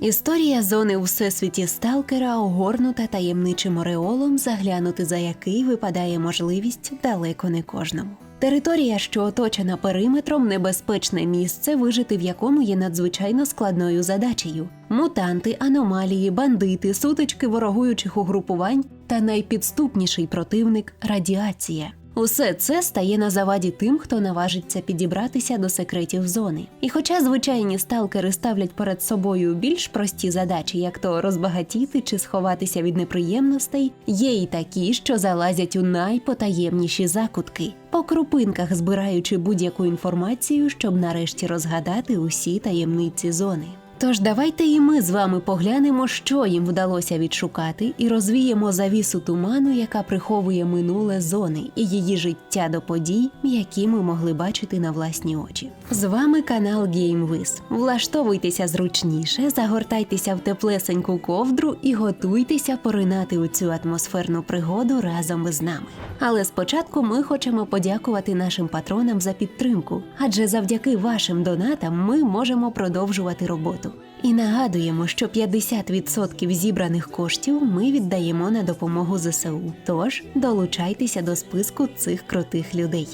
Історія зони у всесвіті сталкера огорнута таємничим ореолом, заглянути за який випадає можливість далеко не кожному. Територія, що оточена периметром, небезпечне місце, вижити в якому є надзвичайно складною задачею: мутанти, аномалії, бандити, сутички ворогуючих угрупувань та найпідступніший противник радіація. Усе це стає на заваді тим, хто наважиться підібратися до секретів зони. І хоча звичайні сталкери ставлять перед собою більш прості задачі, як то розбагатіти чи сховатися від неприємностей, є й такі, що залазять у найпотаємніші закутки, по крупинках збираючи будь-яку інформацію, щоб нарешті розгадати усі таємниці зони. Тож давайте і ми з вами поглянемо, що їм вдалося відшукати, і розвіємо завісу туману, яка приховує минуле зони і її життя до подій, які ми могли бачити на власні очі. З вами канал GameWiz. Влаштовуйтеся зручніше, загортайтеся в теплесеньку ковдру і готуйтеся поринати у цю атмосферну пригоду разом із нами. Але спочатку ми хочемо подякувати нашим патронам за підтримку, адже завдяки вашим донатам ми можемо продовжувати роботу. І нагадуємо, що 50% зібраних коштів ми віддаємо на допомогу ЗСУ. Тож долучайтеся до списку цих крутих людей.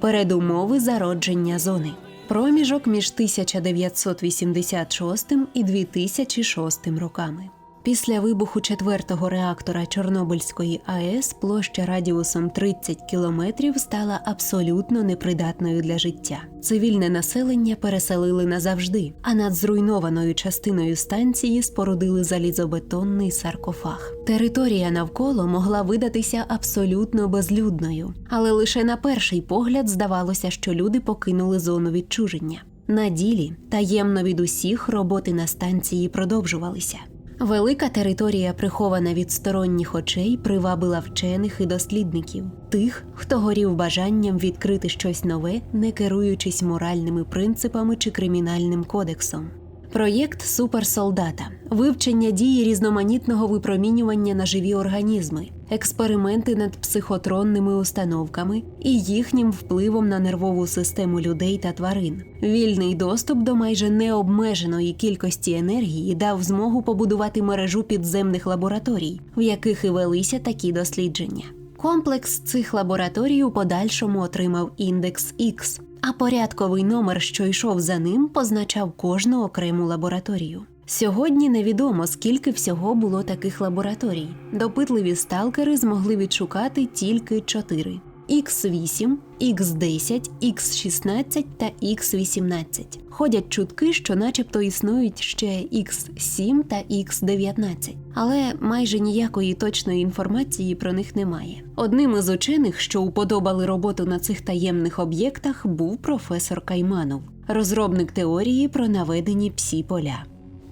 Передумови зародження зони. Проміжок між 1986 і 2006 роками. Після вибуху четвертого реактора Чорнобильської АЕС площа радіусом 30 кілометрів стала абсолютно непридатною для життя. Цивільне населення переселили назавжди, а над зруйнованою частиною станції спорудили залізобетонний саркофаг. Територія навколо могла видатися абсолютно безлюдною, але лише на перший погляд здавалося, що люди покинули зону відчуження. На ділі таємно від усіх роботи на станції продовжувалися. Велика територія, прихована від сторонніх очей, привабила вчених і дослідників, тих, хто горів бажанням відкрити щось нове, не керуючись моральними принципами чи кримінальним кодексом. Проєкт Суперсолдата вивчення дії різноманітного випромінювання на живі організми, експерименти над психотронними установками і їхнім впливом на нервову систему людей та тварин. Вільний доступ до майже необмеженої кількості енергії дав змогу побудувати мережу підземних лабораторій, в яких і велися такі дослідження. Комплекс цих лабораторій у подальшому отримав індекс X, а порядковий номер, що йшов за ним, позначав кожну окрему лабораторію. Сьогодні невідомо, скільки всього було таких лабораторій. Допитливі сталкери змогли відшукати тільки чотири: X8, X10, X16 та X18. Ходять чутки, що начебто існують ще X7 та X19, але майже ніякої точної інформації про них немає. Одним із учених, що уподобали роботу на цих таємних об'єктах, був професор Кайманов, розробник теорії про наведені псі поля.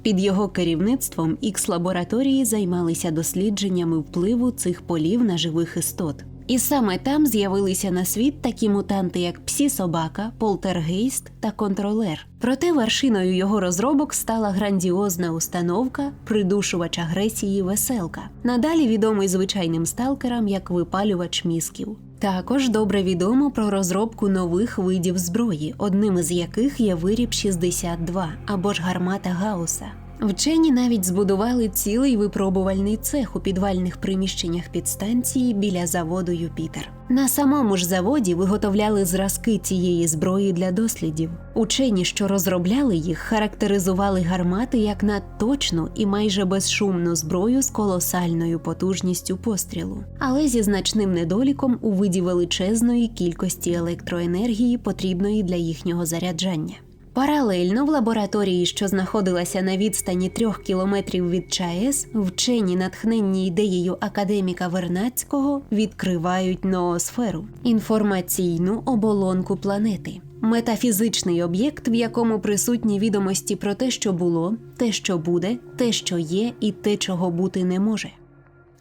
Під його керівництвом Ікс-лабораторії займалися дослідженнями впливу цих полів на живих істот. І саме там з'явилися на світ такі мутанти, як псі-собака, полтергейст та контролер. Проте вершиною його розробок стала грандіозна установка придушувач агресії веселка, надалі відомий звичайним сталкерам як випалювач мізків. Також добре відомо про розробку нових видів зброї, одним із яких є виріб 62 або ж гармата Гауса. Вчені навіть збудували цілий випробувальний цех у підвальних приміщеннях підстанції біля заводу Юпітер. На самому ж заводі виготовляли зразки цієї зброї для дослідів. Учені, що розробляли їх, характеризували гармати як надточну і майже безшумну зброю з колосальною потужністю пострілу, але зі значним недоліком у виді величезної кількості електроенергії, потрібної для їхнього заряджання. Паралельно в лабораторії, що знаходилася на відстані трьох кілометрів від ЧАЕС, вчені, натхненні ідеєю академіка Вернацького, відкривають ноосферу інформаційну оболонку планети. Метафізичний об'єкт, в якому присутні відомості про те, що було, те, що буде, те, що є, і те, чого бути не може.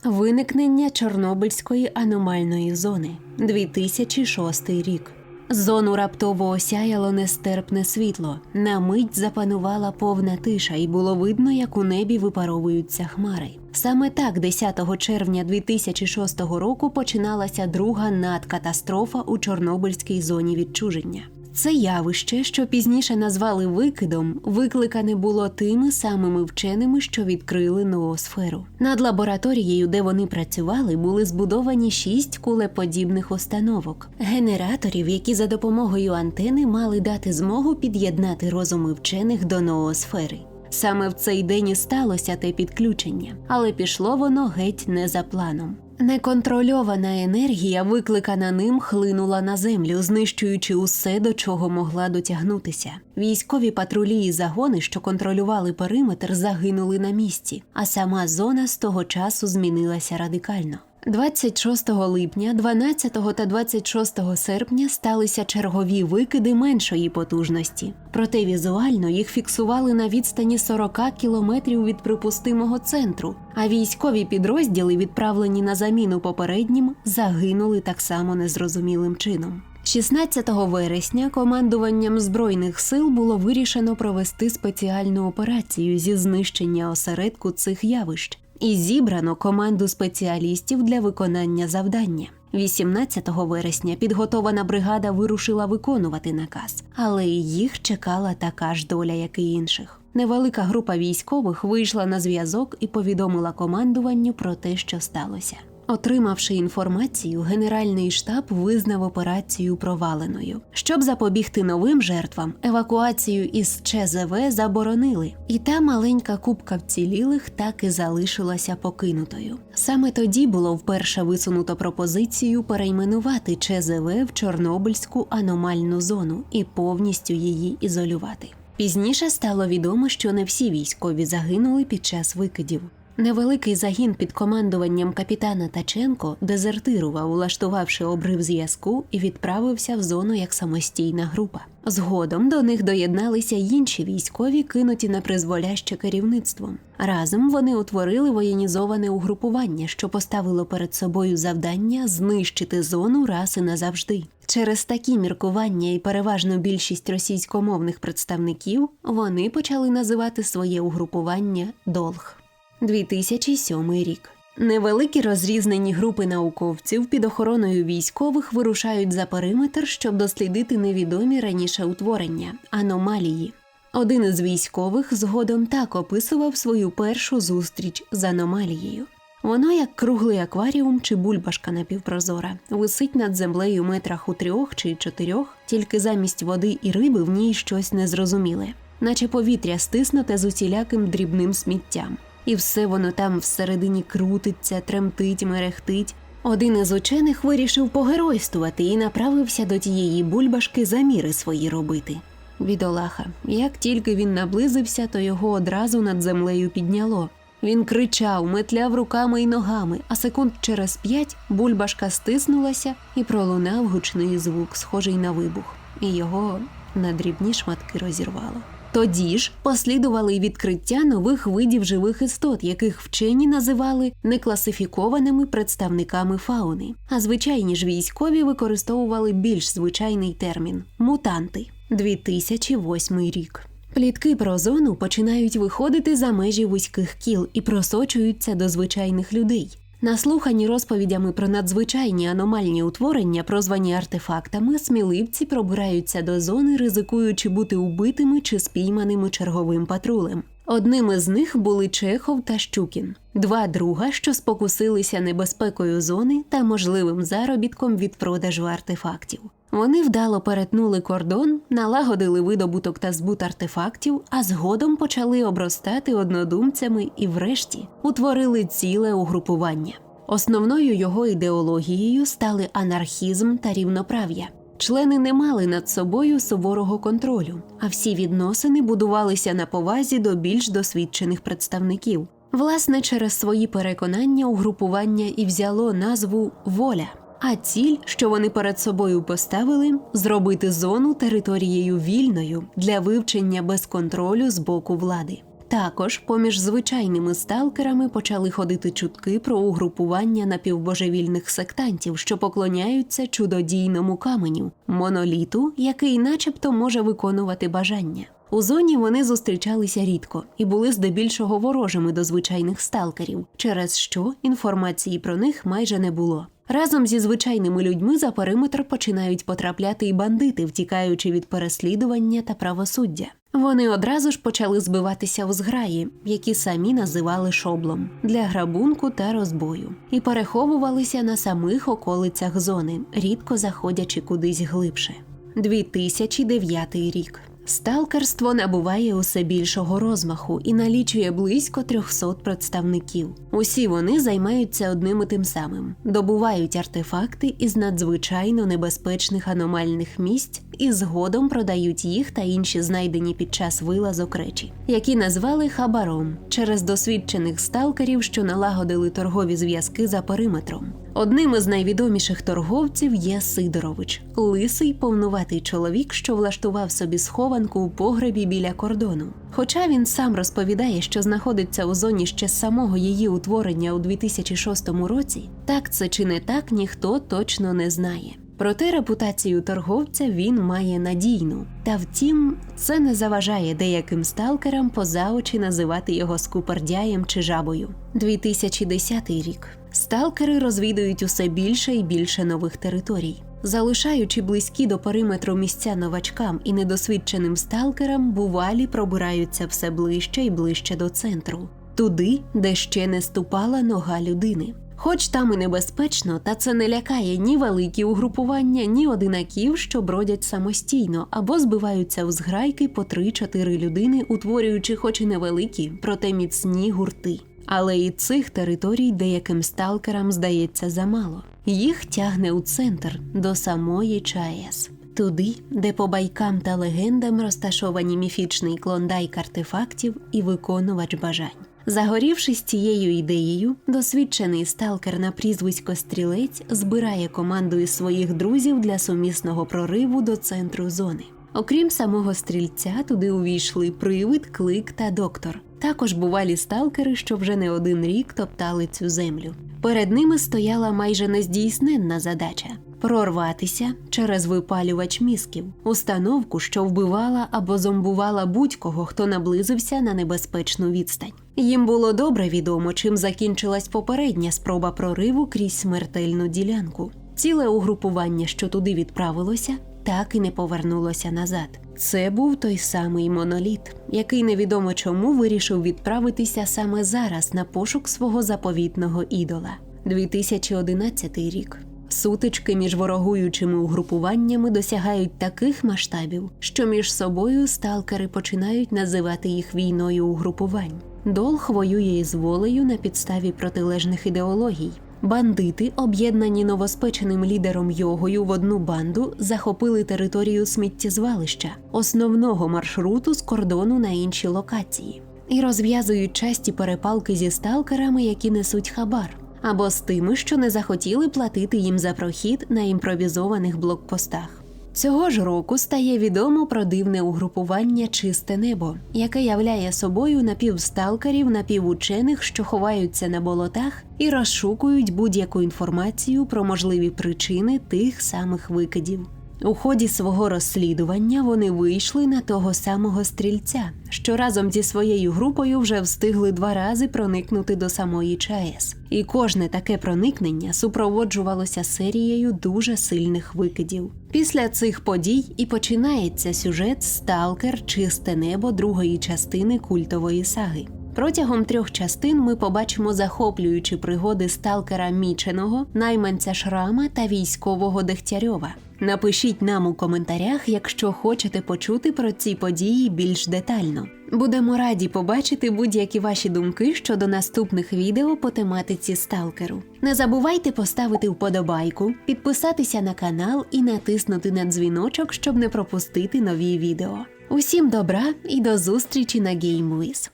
Виникнення Чорнобильської аномальної зони 2006 рік. Зону раптово осяяло нестерпне світло. На мить запанувала повна тиша, і було видно, як у небі випаровуються хмари. Саме так, 10 червня 2006 року, починалася друга надкатастрофа у Чорнобильській зоні відчуження. Це явище, що пізніше назвали викидом, викликане було тими самими вченими, що відкрили ноосферу. Над лабораторією, де вони працювали, були збудовані шість кулеподібних установок, генераторів, які за допомогою антени мали дати змогу під'єднати розуми вчених до ноосфери. Саме в цей день і сталося те підключення, але пішло воно геть не за планом. Неконтрольована енергія, викликана ним, хлинула на землю, знищуючи усе, до чого могла дотягнутися. Військові патрулі і загони, що контролювали периметр, загинули на місці, а сама зона з того часу змінилася радикально. 26 липня, 12 та 26 серпня сталися чергові викиди меншої потужності. Проте візуально їх фіксували на відстані 40 кілометрів від припустимого центру, а військові підрозділи, відправлені на заміну попереднім, загинули так само незрозумілим чином. 16 вересня командуванням збройних сил було вирішено провести спеціальну операцію зі знищення осередку цих явищ і зібрано команду спеціалістів для виконання завдання. 18 вересня підготована бригада вирушила виконувати наказ, але їх чекала така ж доля, як і інших. Невелика група військових вийшла на зв'язок і повідомила командуванню про те, що сталося. Отримавши інформацію, Генеральний штаб визнав операцію проваленою. Щоб запобігти новим жертвам, евакуацію із ЧЗВ заборонили, і та маленька купка вцілілих так і залишилася покинутою. Саме тоді було вперше висунуто пропозицію перейменувати ЧЗВ в Чорнобильську аномальну зону і повністю її ізолювати. Пізніше стало відомо, що не всі військові загинули під час викидів. Невеликий загін під командуванням капітана Таченко дезертирував, улаштувавши обрив зв'язку і відправився в зону як самостійна група. Згодом до них доєдналися й інші військові, кинуті на призволяще керівництвом. Разом вони утворили воєнізоване угрупування, що поставило перед собою завдання знищити зону раз і назавжди. Через такі міркування і переважну більшість російськомовних представників вони почали називати своє угрупування Долг. 2007 рік. Невеликі розрізнені групи науковців під охороною військових вирушають за периметр, щоб дослідити невідомі раніше утворення аномалії. Один із військових згодом так описував свою першу зустріч з аномалією. Воно, як круглий акваріум чи бульбашка напівпрозора, висить над землею метрах у трьох чи чотирьох, тільки замість води і риби в ній щось незрозуміле, наче повітря стиснуте з усіляким дрібним сміттям і все воно там всередині крутиться, тремтить, мерехтить. Один із учених вирішив погеройствувати і направився до тієї бульбашки заміри свої робити. Бідолаха, як тільки він наблизився, то його одразу над землею підняло. Він кричав, метляв руками й ногами, а секунд через п'ять бульбашка стиснулася і пролунав гучний звук, схожий на вибух, і його на дрібні шматки розірвало. Тоді ж послідували й відкриття нових видів живих істот, яких вчені називали некласифікованими представниками фауни. А звичайні ж військові використовували більш звичайний термін мутанти 2008 рік. Плітки про зону починають виходити за межі вузьких кіл і просочуються до звичайних людей. Наслухані розповідями про надзвичайні аномальні утворення, прозвані артефактами, сміливці пробираються до зони, ризикуючи бути убитими чи спійманими черговим патрулем. Одним із них були Чехов та Щукін, два друга, що спокусилися небезпекою зони та можливим заробітком від продажу артефактів. Вони вдало перетнули кордон, налагодили видобуток та збут артефактів, а згодом почали обростати однодумцями і, врешті, утворили ціле угрупування. Основною його ідеологією стали анархізм та рівноправ'я. Члени не мали над собою суворого контролю, а всі відносини будувалися на повазі до більш досвідчених представників. Власне, через свої переконання угрупування і взяло назву воля. А ціль, що вони перед собою поставили, зробити зону територією вільною для вивчення без контролю з боку влади. Також поміж звичайними сталкерами почали ходити чутки про угрупування напівбожевільних сектантів, що поклоняються чудодійному каменю, моноліту, який, начебто, може виконувати бажання. У зоні вони зустрічалися рідко і були здебільшого ворожими до звичайних сталкерів, через що інформації про них майже не було. Разом зі звичайними людьми за периметр починають потрапляти і бандити, втікаючи від переслідування та правосуддя. Вони одразу ж почали збиватися у зграї, які самі називали шоблом для грабунку та розбою, і переховувалися на самих околицях зони, рідко заходячи кудись глибше. 2009 рік. Сталкерство набуває усе більшого розмаху і налічує близько 300 представників. Усі вони займаються одним і тим самим: добувають артефакти із надзвичайно небезпечних аномальних місць і згодом продають їх та інші знайдені під час вилазок речі, які назвали хабаром через досвідчених сталкерів, що налагодили торгові зв'язки за периметром. Одним із найвідоміших торговців є Сидорович, лисий повнуватий чоловік, що влаштував собі схованку у погребі біля кордону. Хоча він сам розповідає, що знаходиться у зоні ще з самого її утворення у 2006 році, так це чи не так ніхто точно не знає. Проте репутацію торговця він має надійну. Та втім, це не заважає деяким сталкерам поза очі називати його скупердяєм чи жабою. 2010 рік. Сталкери розвідують усе більше і більше нових територій. Залишаючи близькі до периметру місця новачкам і недосвідченим сталкерам, бувалі пробираються все ближче і ближче до центру, туди, де ще не ступала нога людини. Хоч там і небезпечно, та це не лякає ні великі угрупування, ні одинаків, що бродять самостійно або збиваються у зграйки по 3-4 людини, утворюючи хоч і невеликі, проте міцні гурти. Але і цих територій деяким сталкерам здається замало. Їх тягне у центр до самої ЧАЕС. Туди, де по байкам та легендам розташовані міфічний клондайк артефактів і виконувач бажань. Загорівшись цією ідеєю, досвідчений сталкер на прізвисько Стрілець збирає команду із своїх друзів для сумісного прориву до центру зони. Окрім самого стрільця, туди увійшли привид, клик та доктор. Також бувалі сталкери, що вже не один рік топтали цю землю. Перед ними стояла майже нездійсненна задача прорватися через випалювач мізків, установку, що вбивала або зомбувала будь-кого, хто наблизився на небезпечну відстань. Їм було добре відомо, чим закінчилась попередня спроба прориву крізь смертельну ділянку. Ціле угрупування, що туди відправилося, так і не повернулося назад. Це був той самий моноліт, який невідомо чому вирішив відправитися саме зараз на пошук свого заповітного ідола. 2011 рік. Сутички між ворогуючими угрупуваннями досягають таких масштабів, що між собою сталкери починають називати їх війною угрупувань. Долх воює із волею на підставі протилежних ідеологій. Бандити, об'єднані новоспеченим лідером йогою в одну банду, захопили територію сміттєзвалища, основного маршруту з кордону на інші локації, і розв'язують часті перепалки зі сталкерами, які несуть хабар, або з тими, що не захотіли платити їм за прохід на імпровізованих блокпостах. Цього ж року стає відомо про дивне угрупування Чисте небо, яке являє собою напівсталкерів, напівучених, що ховаються на болотах і розшукують будь-яку інформацію про можливі причини тих самих викидів. У ході свого розслідування вони вийшли на того самого стрільця, що разом зі своєю групою вже встигли два рази проникнути до самої ЧАЕС. І кожне таке проникнення супроводжувалося серією дуже сильних викидів. Після цих подій і починається сюжет Сталкер Чисте небо другої частини культової саги. Протягом трьох частин ми побачимо захоплюючі пригоди сталкера Міченого, найманця Шрама та військового Дегтярьова. Напишіть нам у коментарях, якщо хочете почути про ці події більш детально. Будемо раді побачити будь-які ваші думки щодо наступних відео по тематиці сталкеру. Не забувайте поставити вподобайку, підписатися на канал і натиснути на дзвіночок, щоб не пропустити нові відео. Усім добра і до зустрічі на GameWiz!